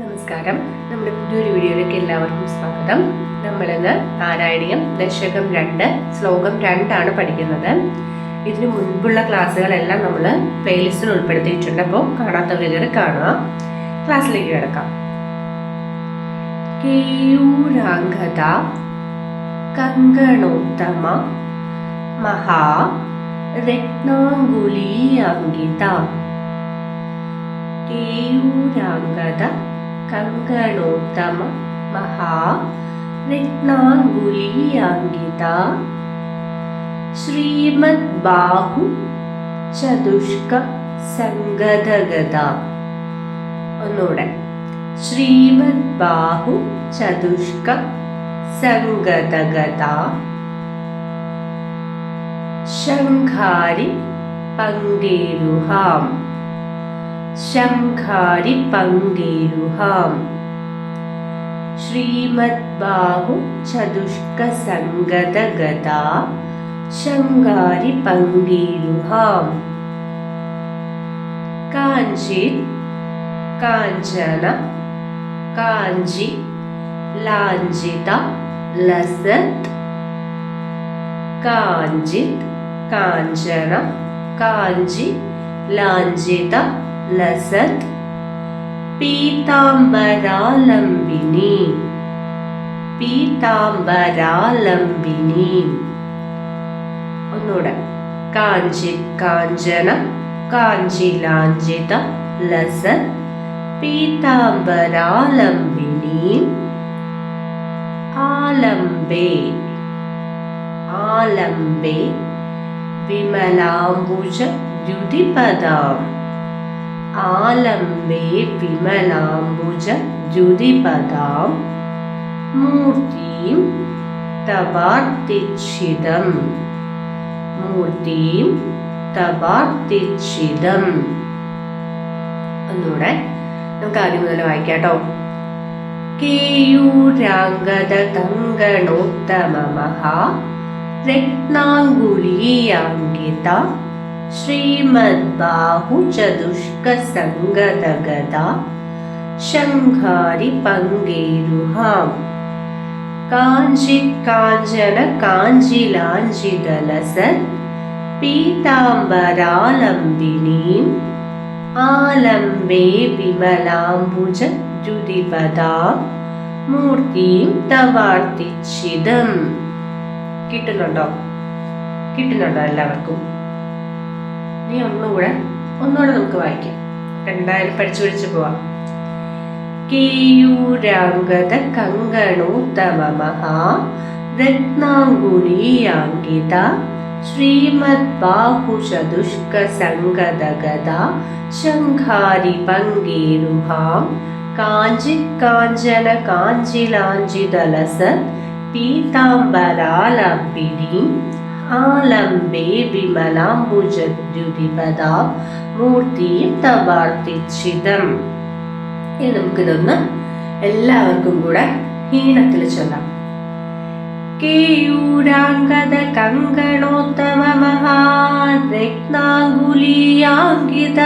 നമസ്കാരം. നമ്മുടെ പുതിയൊരു വീഡിയോയിലേക്ക് എല്ലാവർക്കും സ്വാഗതം. നമ്മളിന്ന് പാരായണീയം ദശകം രണ്ട് ശ്ലോകം രണ്ടാണ് പഠിക്കുന്നത്. ഇതിനു മുൻപുള്ള ക്ലാസ്സുകളെല്ലാം നമ്മൾ പ്ലേലിസ്റ്റിൽ ഉൾപ്പെടുത്തിയിട്ടുണ്ട്. അപ്പോൾ കാണാത്തവർ കയറി കാണുക. ക്ലാസ്സിലേക്ക് കിടക്കാം. കേയൂരാംഗത കങ്കണോത്തമ മഹാ രത്നാങ്കുലീയാങ്കിത കേയൂരാംഗത കങ്കണോത്തമ മഹാ രത്നാങ്കുലീയാങ്കിത. ശ്രീമദ് ബാഹു ചതുഷ്ക സംഗതഗത. ഒന്നുകൂടെ ശ്രീമദ് ബാഹു ചതുഷ്ക സംഗതഗത. ശംഖാരി പങ്കേരുഹാം. ശംഖാരി പങ്കേരുഹാം. ശ്രീമദ്ബാഹു ചതുഷ്ക സംഗതഗത ശങ്കാരി പങ്കേരുഹാം. കാഞ്ചി കാഞ്ചന കാഞ്ചി ലാഞ്ചിത ലസത് കാഞ്ചിത് കാഞ്ചന കാഞ്ചി ലാഞ്ചിത ലസത് പീതാംബരാലംബിനി. പീതാംബരാലംബിനി. ഒന്നുകൂടെ. കാഞ്ചി കാഞ്ചന കാഞ്ചി ലാഞ്ചിത ലസത് പീതാംബരാലംബിനി. ആലംബേ. ആലംബേ. വിമലാംബുജ ദ്യുതിപദാം. ആലംബേ വിമലാംബുജ ദ്യുതിപദാം മൂർത്തിം തവാർത്തിച്ഛിതം മൂർത്തിം തവാർത്തിച്ഛിതം ഒന്നുകൂടെ നമുക്ക് ആദ്യം മുതൽ വായിക്കാട്ടോ കേയൂരാംഗത മഹാ രത്നാങ്കുലീയാങ്കിത ശ്രീമദ്ബാഹുചതുഷ്കസംഗതഗത ശംഖാരി പങ്കേരുഹാം കാഞ്ചി കാഞ്ചന കാഞ്ചിലാഞ്ചിതലസത് പീതാംബരാലംബിനീം ആലംബേ വിമലാംബുജ ദ്യുതിപദാ മൂർത്തിയും തവാർത്തിച്ചിതം കിട്ടുന്നുണ്ടോ? കിട്ടുന്നുണ്ടോ എല്ലാവർക്കും? നീ ഒന്നുകൂടെ ഒന്നുകൂടെ നമുക്ക് വായിക്കാം. എന്തായാലും പഠിച്ചു പഠിച്ചു പോവാം. കീയൂരാംഗത കങ്കണോത്തമ മഹാ രത്നാങ്കുലീയാങ്കിത ശ്രീമദ് ബാഹുചതുഷ്ക സംഗതഗത ശംഖാരി പങ്കേരുഹാം കാഞ്ചി കാഞ്ചന കാഞ്ചിലാഞ്ചിതലസ പീതാംബരാലംബിനി ആലംബേ വിമലാംബുജദ്യുതിപദ മൂർത്തിയും തവാർത്തിച്ചിതം. ഇനി നമുക്കിതൊന്ന് എല്ലാവർക്കും കൂടെ ഈണത്തിൽ ചൊല്ലാം. കേയൂരാംഗത കങ്കണോത്തമ മഹാരത്നാങ്കുലീയാങ്കിത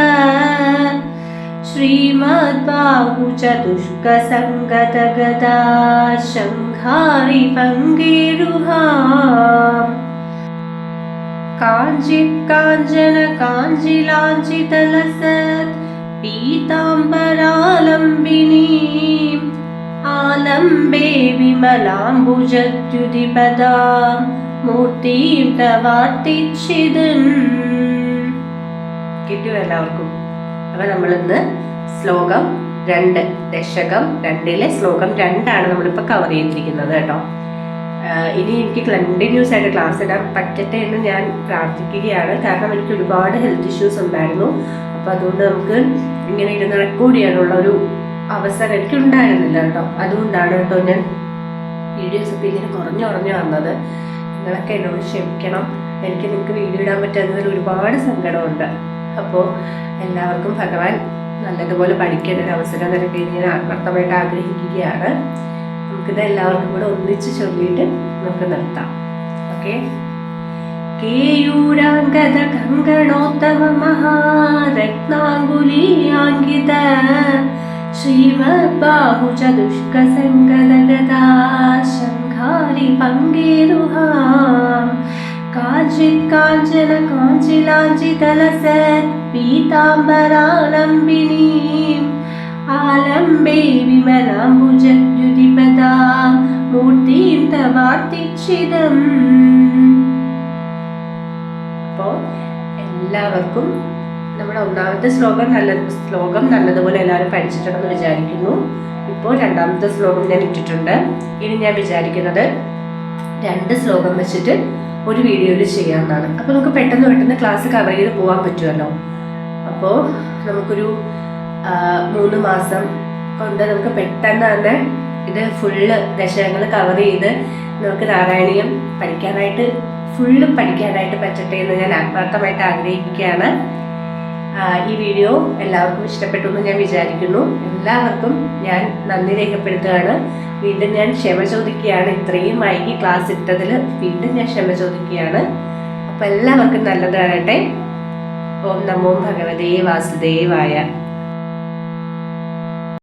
ശ്രീമദ്ബാഹുചതുഷ്ക സംഗതഗതാ ശംഖാരി കാഞ്ചി കാഞ്ചന കാഞ്ചിലാഞ്ചിതലസത് പീതാംബരാലംബിനി ആലംബേ വിമലാംബുജദ്യുതിപദാ മൂർത്തിയും തവാർത്തിച്ചിതൻ കിട്ടും എല്ലാവർക്കും. അപ്പൊ നമ്മളിന്ന് ശ്ലോകം രണ്ട് ദശകം രണ്ടിലെ ശ്ലോകം രണ്ടാണ് നമ്മളിപ്പോൾ കവർ ചെയ്തിരിക്കുന്നത് കേട്ടോ. ഇനി എനിക്ക് കണ്ടിന്യൂസ് ആയിട്ട് ക്ലാസ് ഇടാൻ പറ്റട്ടെ എന്ന് ഞാൻ പ്രാർത്ഥിക്കുകയാണ്. കാരണം എനിക്ക് ഒരുപാട് ഹെൽത്ത് ഇഷ്യൂസ് ഉണ്ടായിരുന്നു. അപ്പോൾ അതുകൊണ്ട് നമുക്ക് ഇങ്ങനെ ഇരുന്ന് റെക്കോർഡ് ചെയ്യാനുള്ള ഒരു അവസരം എനിക്ക് ഉണ്ടായിരുന്നില്ല കേട്ടോ. അതുകൊണ്ടാണ് കേട്ടോ ഞാൻ വീഡിയോസ് ഒക്കെ ഇങ്ങനെ കുറഞ്ഞു കുറഞ്ഞു വന്നത്. നിങ്ങളൊക്കെ എന്നോട് ക്ഷമിക്കണം. എനിക്ക് നിങ്ങൾക്ക് വീഡിയോ ഇടാൻ പറ്റാത്തതിൽ ഒരുപാട് സങ്കടമുണ്ട്. അപ്പോൾ എല്ലാവർക്കും ഭഗവാൻ നല്ലതുപോലെ പഠിക്കേണ്ട ഒരു അവസരം നൽകി ഞാൻ ആത്മാർത്ഥമായിട്ട് ആഗ്രഹിക്കുകയാണ്. നമുക്കിത് എല്ലാവർക്കും കൂടെ ഒന്നിച്ച് ചൊല്ലിയിട്ട് നമുക്ക് നിർത്താം ഓക്കെ കേയൂരാംഗത കങ്കണോത്തമ മഹാരത്നാങ്കുലീയാങ്കിത श्रीमद्बाहुचतुष्कसङ्गदगदा शङ्खारि पङ्गेरुहाम् काचित् काञ्चन काञ्चिलाञ्चितलसत् पीताम्बरालम्बिनीम् आलम्बे विमलाम्बुजद्युतिपदा പ്രാർത്ഥിച്ചിടം. അപ്പോ എല്ലാവർക്കും നമ്മുടെ ഒന്നാമത്തെ ശ്ലോകം നല്ല ശ്ലോകം നല്ലതുപോലെ എല്ലാവരും പഠിച്ചിട്ടുണ്ടെന്ന് വിചാരിക്കുന്നു. ഇപ്പോൾ രണ്ടാമത്തെ ശ്ലോകം ഞാൻ ഇട്ടിട്ടുണ്ട്. ഇനി ഞാൻ വിചാരിക്കുന്നത് രണ്ട് ശ്ലോകം വെച്ചിട്ട് ഒരു വീഡിയോയിൽ ചെയ്യാവുന്നതാണ്. അപ്പോൾ നമുക്ക് പെട്ടെന്ന് പെട്ടെന്ന് ക്ലാസ് കവർ ചെയ്ത് പോകാൻ പറ്റുമല്ലോ. അപ്പോൾ നമുക്കൊരു മൂന്ന് മാസം കൊണ്ട് നമുക്ക് പെട്ടെന്ന് തന്നെ ഇത് ഫുള്ള് ദശകങ്ങൾ കവർ ചെയ്ത് നമുക്ക് നാരായണീയം പഠിക്കാനായിട്ട് ഫുള്ള് പഠിക്കാനായിട്ട് പറ്റട്ടെ എന്ന് ഞാൻ ആത്മാർത്ഥമായിട്ട് ആഗ്രഹിക്കുകയാണ്. ഈ വീഡിയോ എല്ലാവർക്കും ഇഷ്ടപ്പെട്ടു എന്ന് ഞാൻ വിചാരിക്കുന്നു. എല്ലാവർക്കും ഞാൻ നന്ദി രേഖപ്പെടുത്തുകയാണ്. വീണ്ടും ഞാൻ ക്ഷമ ചോദിക്കുകയാണ്. ഇത്രയും വൈകി ക്ലാസ് ഇട്ടതിൽ വീണ്ടും ഞാൻ ക്ഷമ ചോദിക്കുകയാണ്. അപ്പോൾ എല്ലാവർക്കും നല്ലതാകട്ടെ. ഓം നമോ ഭഗവതേ വാസുദേവായ.